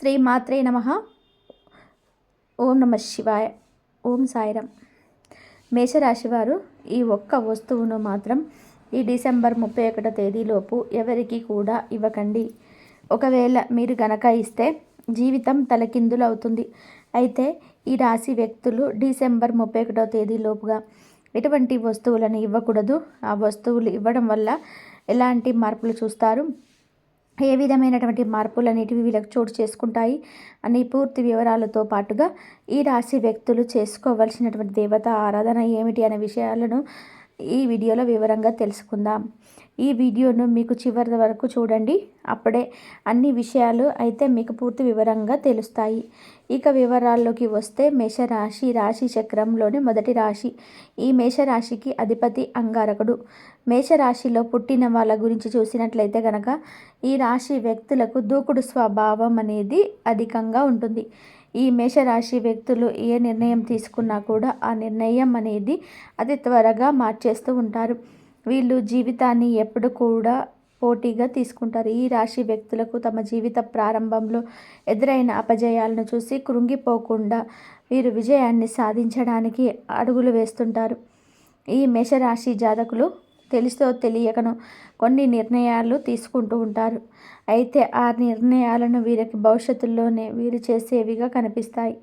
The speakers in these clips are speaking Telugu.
శ్రీ మాత్రే నమ. ఓం నమ శివాయ. ఓం సాయిరం. మేషరాశి వారు ఈ ఒక్క వస్తువును మాత్రం ఈ డిసెంబర్ ముప్పై ఒకటో తేదీలోపు ఎవరికి కూడా ఇవ్వకండి. ఒకవేళ మీరు గనక ఇస్తే జీవితం తలకిందులు అవుతుంది. అయితే ఈ రాశి వ్యక్తులు డిసెంబర్ ముప్పై ఒకటో తేదీలోపుగా ఎటువంటి వస్తువులను ఇవ్వకూడదు. ఆ వస్తువులు ఇవ్వడం వల్ల ఎలాంటి మార్పులు చూస్తారు? ఏ విధమైనటువంటి మార్పులు అనేటివి వీళ్ళకి చోటు చేసుకుంటాయి అని పూర్తి వివరాలతో పాటుగా ఈ రాశి వ్యక్తులు చేసుకోవలసినటువంటి దేవత ఆరాధన ఏమిటి అనే విషయాలను ఈ వీడియోలో వివరంగా తెలుసుకుందాం. ఈ వీడియోను మీకు చివరి వరకు చూడండి. అప్పుడే అన్ని విషయాలు అయితే మీకు పూర్తి వివరంగా తెలుస్తాయి. ఇక వివరాల్లోకి వస్తే మేషరాశి రాశి చక్రంలోని మొదటి రాశి. ఈ మేషరాశికి అధిపతి అంగారకుడు. మేషరాశిలో పుట్టిన వాళ్ళ గురించి చూసినట్లయితే కనుక ఈ రాశి వ్యక్తులకు దూకుడు స్వభావం అనేది అధికంగా ఉంటుంది. ఈ మేషరాశి వ్యక్తులు ఏ నిర్ణయం తీసుకున్నా కూడా ఆ నిర్ణయం అనేది అతి త్వరగా మార్చేస్తూ ఉంటారు. వీళ్ళు జీవితాన్ని ఎప్పుడు కూడా పోటీగా తీసుకుంటారు. ఈ రాశి వ్యక్తులకు తమ జీవిత ప్రారంభంలో ఎదురైన అపజయాలను చూసి కృంగిపోకుండా వీరు విజయాన్ని సాధించడానికి అడుగులు వేస్తుంటారు. ఈ మేషరాశి జాతకులు తెలుసో తెలియకను కొన్ని నిర్ణయాలు తీసుకుంటూ ఉంటారు. అయితే ఆ నిర్ణయాలను వీరికి భవిష్యత్తులోనే వీరు చేసేవిగా కనిపిస్తాయి.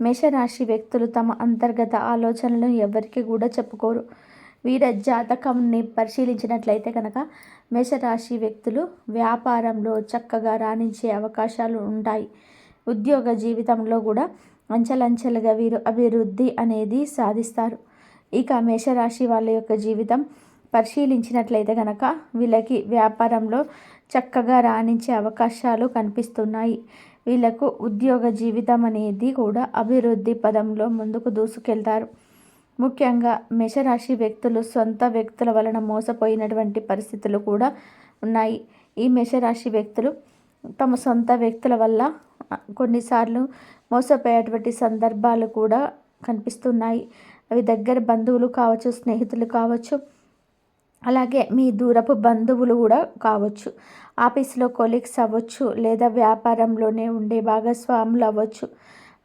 మేషరాశి వ్యక్తులు తమ అంతర్గత ఆలోచనలను ఎవరికి కూడా చెప్పుకోరు. వీర జాతకంని పరిశీలించినట్లయితే కనుక మేషరాశి వ్యక్తులు వ్యాపారంలో చక్కగా రాణించే అవకాశాలు ఉంటాయి. ఉద్యోగ జీవితంలో కూడా అంచెలంచెలుగా వీరు అభివృద్ధి అనేది సాధిస్తారు. ఇక మేషరాశి వాళ్ళ యొక్క జీవితం పరిశీలించినట్లయితే కనుక వీళ్ళకి వ్యాపారంలో చక్కగా రాణించే అవకాశాలు కనిపిస్తున్నాయి. వీళ్ళకు ఉద్యోగ జీవితం అనేది కూడా అభివృద్ధి పదంలో ముందుకు దూసుకెళ్తారు. ముఖ్యంగా మేషరాశి వ్యక్తులు సొంత వ్యక్తుల వలన మోసపోయినటువంటి పరిస్థితులు కూడా ఉన్నాయి. ఈ మేషరాశి వ్యక్తులు తమ సొంత వ్యక్తుల వల్ల కొన్నిసార్లు మోసపోయేటువంటి సందర్భాలు కూడా కనిపిస్తున్నాయి. అవి దగ్గర బంధువులు కావచ్చు స్నేహితులు కావచ్చు అలాగే మీ దూరపు బంధువులు కూడా కావచ్చు. ఆఫీస్లో కొలీగ్స్ అవ్వచ్చు లేదా వ్యాపారంలోనే ఉండే భాగస్వాములు అవ్వచ్చు.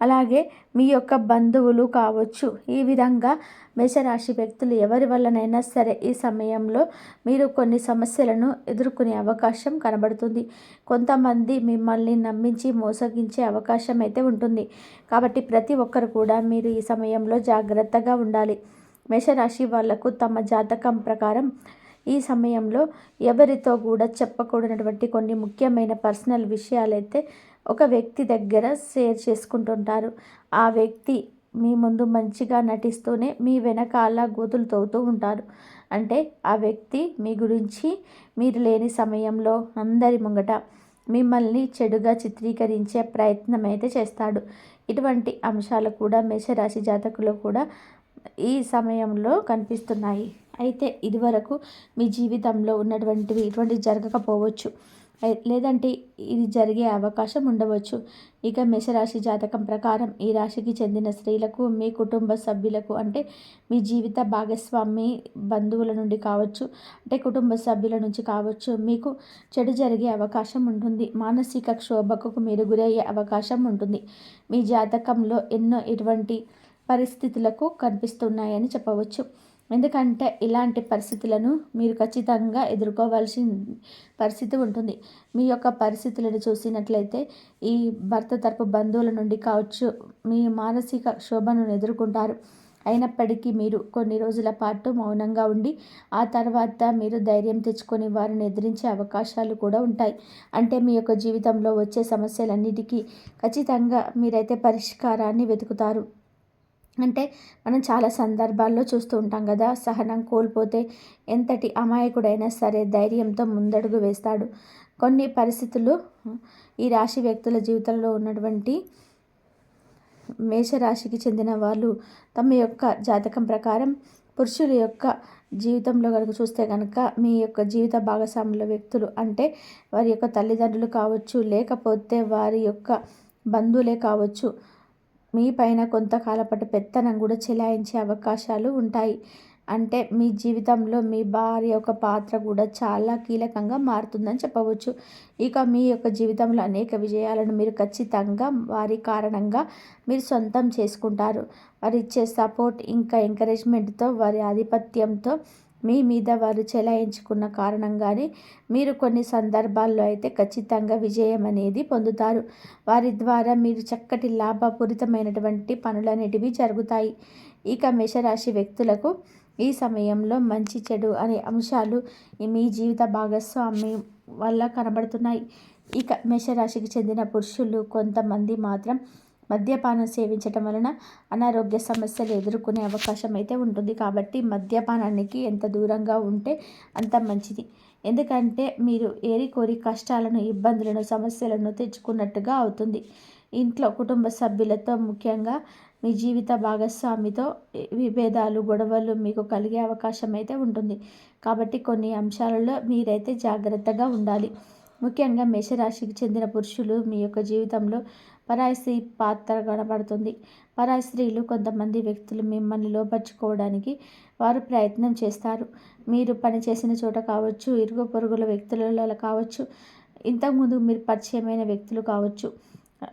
అలాగే మీ యొక్క బంధువులు కావచ్చు. ఈ విధంగా మేషరాశి వ్యక్తులు ఎవరి వల్లనైనా సరే ఈ సమయంలో మీరు కొన్ని సమస్యలను ఎదుర్కొనే అవకాశం కనబడుతుంది. కొంతమంది మిమ్మల్ని నమ్మించి మోసగించే అవకాశం అయితే ఉంటుంది. కాబట్టి ప్రతి ఒక్కరు కూడా మీరు ఈ సమయంలో జాగ్రత్తగా ఉండాలి. మేషరాశి వాళ్ళకు తమ జాతకం ప్రకారం ఈ సమయంలో ఎవరితో కూడా చెప్పకూడనటువంటి కొన్ని ముఖ్యమైన పర్సనల్ విషయాలైతే ఒక వ్యక్తి దగ్గర షేర్ చేసుకుంటుంటారు. ఆ వ్యక్తి మీ ముందు మంచిగా నటిస్తూనే మీ వెనకాల గోతులు తవ్వుతూ ఉంటారు. అంటే ఆ వ్యక్తి మీ గురించి మీరు లేని సమయంలో అందరి ముంగట మిమ్మల్ని చెడుగా చిత్రీకరించే ప్రయత్నం అయితే చేస్తాడు. ఇటువంటి అంశాలు కూడా మేషరాశి జాతకులు కూడా ఈ సమయంలో కనిపిస్తున్నాయి. అయితే ఇదివరకు మీ జీవితంలో ఉన్నటువంటివి ఇటువంటివి జరగకపోవచ్చు. లేదంటే ఇది జరిగే అవకాశం ఉండవచ్చు. ఇక మేషరాశి జాతకం ప్రకారం ఈ రాశికి చెందిన స్త్రీలకు మీ కుటుంబ సభ్యులకు అంటే మీ జీవిత భాగస్వామి బంధువుల నుండి కావచ్చు అంటే కుటుంబ సభ్యుల నుంచి కావచ్చు మీకు చెడు జరిగే అవకాశం ఉంటుంది. మానసిక క్షోభకు మీరు గురయ్యే అవకాశం ఉంటుంది. మీ జాతకంలో ఎన్నో ఇటువంటి పరిస్థితులకు కనిపిస్తున్నాయని చెప్పవచ్చు. ఎందుకంటే ఇలాంటి పరిస్థితులను మీరు ఖచ్చితంగా ఎదుర్కోవాల్సి పరిస్థితి ఉంటుంది. మీ యొక్క పరిస్థితులను చూసినట్లయితే ఈ భర్త తరపు బంధువుల నుండి కావచ్చు మీ మానసిక శోభను ఎదుర్కొంటారు. అయినప్పటికీ మీరు కొన్ని రోజుల పాటు మౌనంగా ఉండి ఆ తర్వాత మీరు ధైర్యం తెచ్చుకొని వారిని ఎదిరించే అవకాశాలు కూడా ఉంటాయి. అంటే మీ యొక్క జీవితంలో వచ్చే సమస్యలన్నిటికీ ఖచ్చితంగా మీరైతే పరిష్కారాన్ని వెతుకుతారు. అంటే మనం చాలా సందర్భాల్లో చూస్తూ ఉంటాం కదా సహనం కోల్పోతే ఎంతటి అమాయకుడైనా సరే ధైర్యంతో ముందడుగు వేస్తాడు. కొన్ని పరిస్థితులు ఈ రాశి వ్యక్తుల జీవితంలో ఉన్నటువంటి మేషరాశికి చెందిన వాళ్ళు తమ యొక్క జాతకం ప్రకారం పురుషుల యొక్క జీవితంలో కనుక చూస్తే కనుక మీ యొక్క జీవిత భాగస్వాముల వ్యక్తులు అంటే వారి యొక్క తల్లిదండ్రులు కావచ్చు లేకపోతే వారి యొక్క బంధువులే కావచ్చు మీ పైన కొంతకాలపాటు పెత్తనం కూడా చెలాయించే అవకాశాలు ఉంటాయి. అంటే మీ జీవితంలో మీ భార్య యొక్క పాత్ర కూడా చాలా కీలకంగా మారుతుందని చెప్పవచ్చు. ఇక మీ యొక్క జీవితంలో అనేక విజయాలను మీరు ఖచ్చితంగా వారి కారణంగా మీరు సొంతం చేసుకుంటారు. వారు ఇచ్చే సపోర్ట్ ఇంకా ఎంకరేజ్మెంట్తో వారి ఆధిపత్యంతో మీ మీద వారు చెలాయించుకున్న కారణంగానే మీరు కొన్ని సందర్భాల్లో అయితే ఖచ్చితంగా విజయం అనేది పొందుతారు. వారి ద్వారా మీరు చక్కటి లాభపూరితమైనటువంటి పనులనేటివి జరుగుతాయి. ఇక మేషరాశి వ్యక్తులకు ఈ సమయంలో మంచి చెడు అనే అంశాలు మీ జీవిత భాగస్వామి వల్ల కనబడుతున్నాయి. ఇక మేషరాశికి చెందిన పురుషులు కొంతమంది మాత్రం మద్యపానం సేవించటం వలన అనారోగ్య సమస్యలు ఎదుర్కొనే అవకాశం అయితే ఉంటుంది. కాబట్టి మద్యపానానికి ఎంత దూరంగా ఉంటే అంత మంచిది. ఎందుకంటే మీరు ఏరి కోరి కష్టాలను ఇబ్బందులను సమస్యలను తెచ్చుకున్నట్టుగా అవుతుంది. ఇంట్లో కుటుంబ సభ్యులతో ముఖ్యంగా మీ జీవిత భాగస్వామితో విభేదాలు గొడవలు మీకు కలిగే అవకాశం అయితే ఉంటుంది. కాబట్టి కొన్ని అంశాలలో మీరైతే జాగ్రత్తగా ఉండాలి. ముఖ్యంగా మేషరాశికి చెందిన పురుషులు మీ యొక్క జీవితంలో పరాయి స్త్రీ పాత్ర కనబడుతుంది. పరాయి స్త్రీలు కొంతమంది వ్యక్తులు మిమ్మల్ని లోపరుచుకోవడానికి వారు ప్రయత్నం చేస్తారు. మీరు పనిచేసిన చోట కావచ్చు ఇరుగు పొరుగుల వ్యక్తులలో కావచ్చు ఇంతకుముందు మీరు పరిచయమైన వ్యక్తులు కావచ్చు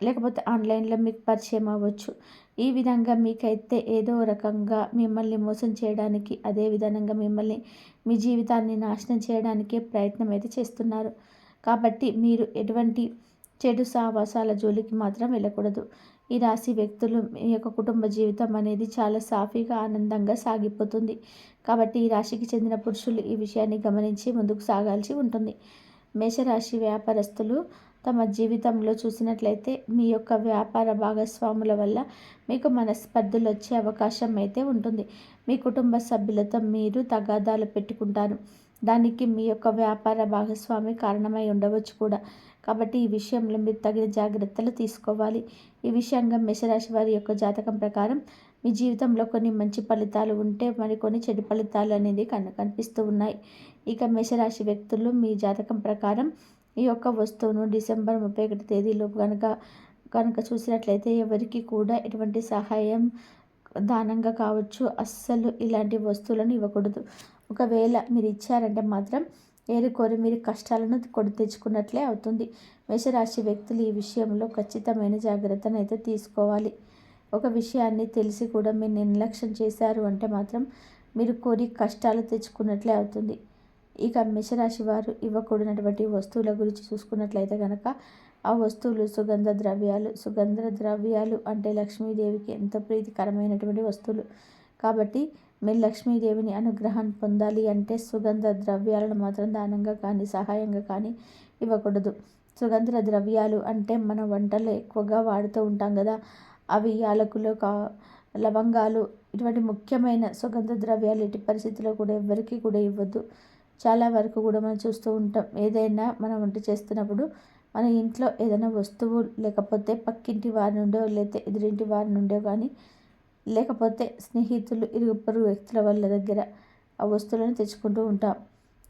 లేకపోతే ఆన్లైన్లో మీకు పరిచయం అవ్వచ్చు. ఈ విధంగా మీకైతే ఏదో రకంగా మిమ్మల్ని మోసం చేయడానికి అదే విధంగా మిమ్మల్ని మీ జీవితాన్ని నాశనం చేయడానికే ప్రయత్నం అయితే చేస్తున్నారు. కాబట్టి మీరు ఎటువంటి చెడు సావాసాల జోలికి మాత్రం వెళ్ళకూడదు. ఈ రాశి వ్యక్తులు మీ యొక్క కుటుంబ జీవితం అనేది చాలా సాఫీగా ఆనందంగా సాగిపోతుంది. కాబట్టి ఈ రాశికి చెందిన పురుషులు ఈ విషయాన్ని గమనించి ముందుకు సాగాల్సి ఉంటుంది. మేషరాశి వ్యాపారస్తులు తమ జీవితంలో చూసినట్లయితే మీ యొక్క వ్యాపార భాగస్వాముల వల్ల మీకు మనస్పర్ధలు వచ్చే అవకాశం అయితే ఉంటుంది. మీ కుటుంబ సభ్యులతో మీరు తగాదాలు పెట్టుకుంటారు. దానికి మీ యొక్క వ్యాపార భాగస్వామి కారణమై ఉండవచ్చు కూడా. కాబట్టి ఈ విషయంలో మీరు తగిన జాగ్రత్తలు తీసుకోవాలి. ఈ విషయంగా మేషరాశి వారి యొక్క జాతకం ప్రకారం మీ జీవితంలో కొన్ని మంచి ఫలితాలు ఉంటే మరికొన్ని చెడు ఫలితాలు అనేది కన్ను కనిపిస్తూ ఉన్నాయి. ఇక మేషరాశి వ్యక్తులు మీ జాతకం ప్రకారం ఈ యొక్క వస్తువును డిసెంబర్ ముప్పై ఒకటి తేదీలోపు కనుక కనుక చూసినట్లయితే ఎవరికి కూడా ఎటువంటి సహాయం దానంగా కావచ్చు. అస్సలు ఇలాంటి వస్తువులను ఇవ్వకూడదు. ఒకవేళ మీరు ఇచ్చారంటే మాత్రం ఏరుకోరి మీరు కష్టాలను కొడు తెచ్చుకున్నట్లే అవుతుంది. మేషరాశి వ్యక్తులు ఈ విషయంలో ఖచ్చితమైన జాగ్రత్తను అయితే తీసుకోవాలి. ఒక విషయాన్ని తెలిసి కూడా మీరు నిర్లక్ష్యం చేశారు అంటే మాత్రం మీరు కోరి కష్టాలు తెచ్చుకున్నట్లే అవుతుంది. ఇక మేషరాశి వారు ఇవ్వకూడనటువంటి వస్తువుల గురించి చూసుకున్నట్లయితే కనుక ఆ వస్తువులు సుగంధ ద్రవ్యాలు సుగంధ ద్రవ్యాలు అంటే లక్ష్మీదేవికి ఎంతో ప్రీతికరమైనటువంటి వస్తువులు. కాబట్టి మీరు లక్ష్మీదేవిని అనుగ్రహం పొందాలి అంటే సుగంధ ద్రవ్యాలను మాత్రం దానంగా కానీ సహాయంగా కానీ ఇవ్వకూడదు. సుగంధ ద్రవ్యాలు అంటే మన వంటల్లో ఎక్కువగా వాడుతూ ఉంటాం కదా అవి యాలకులు కా లవంగాలు ఇటువంటి ముఖ్యమైన సుగంధ ద్రవ్యాలు ఎట్టి పరిస్థితుల్లో కూడా ఎవరికి కూడా ఇవ్వద్దు. చాలా వరకు కూడా మనం చూస్తూ ఉంటాం. ఏదైనా మనం వంట చేస్తున్నప్పుడు మన ఇంట్లో ఏదైనా వస్తువు లేకపోతే పక్కింటి వారి నుండో లేకపోతే ఎదురింటి వారి నుండో కానీ లేకపోతే స్నేహితులు ఇరుగు వ్యక్తుల వాళ్ళ దగ్గర ఆ వస్తువులను తెచ్చుకుంటూ ఉంటాం.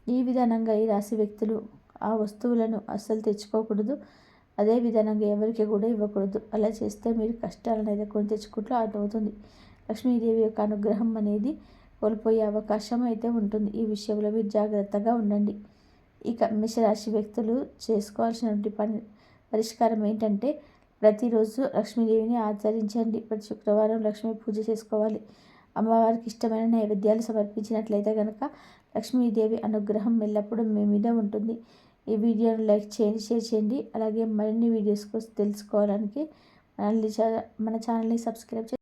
ఈ విధానంగా ఈ రాశి వ్యక్తులు ఆ వస్తువులను అస్సలు తెచ్చుకోకూడదు. అదే విధానంగా ఎవరికి కూడా ఇవ్వకూడదు. అలా చేస్తే మీరు కష్టాలను అయితే కొని తెచ్చుకుంటూ అవుతుంది లక్ష్మీదేవి యొక్క అనుగ్రహం అనేది కోల్పోయే అవకాశం అయితే ఉంటుంది. ఈ విషయంలో మీరు జాగ్రత్తగా ఉండండి. ఇక మేషరాశి వ్యక్తులు చేసుకోవాల్సినటువంటి పని పరిష్కారం ఏంటంటే ప్రతిరోజు లక్ష్మీదేవిని ఆచరించండి. ప్రతి శుక్రవారం లక్ష్మీ పూజ చేసుకోవాలి. అమ్మవారికి ఇష్టమైన నైవేద్యాలు సమర్పించినట్లయితే కనుక లక్ష్మీదేవి అనుగ్రహం ఎల్లప్పుడూ మీ మీద ఉంటుంది. ఈ వీడియోను లైక్ చేయండి షేర్ చేయండి. అలాగే మరిన్ని వీడియోస్ కోసం తెలుసుకోవడానికి మనల్ని మన ఛానల్ని సబ్స్క్రైబ్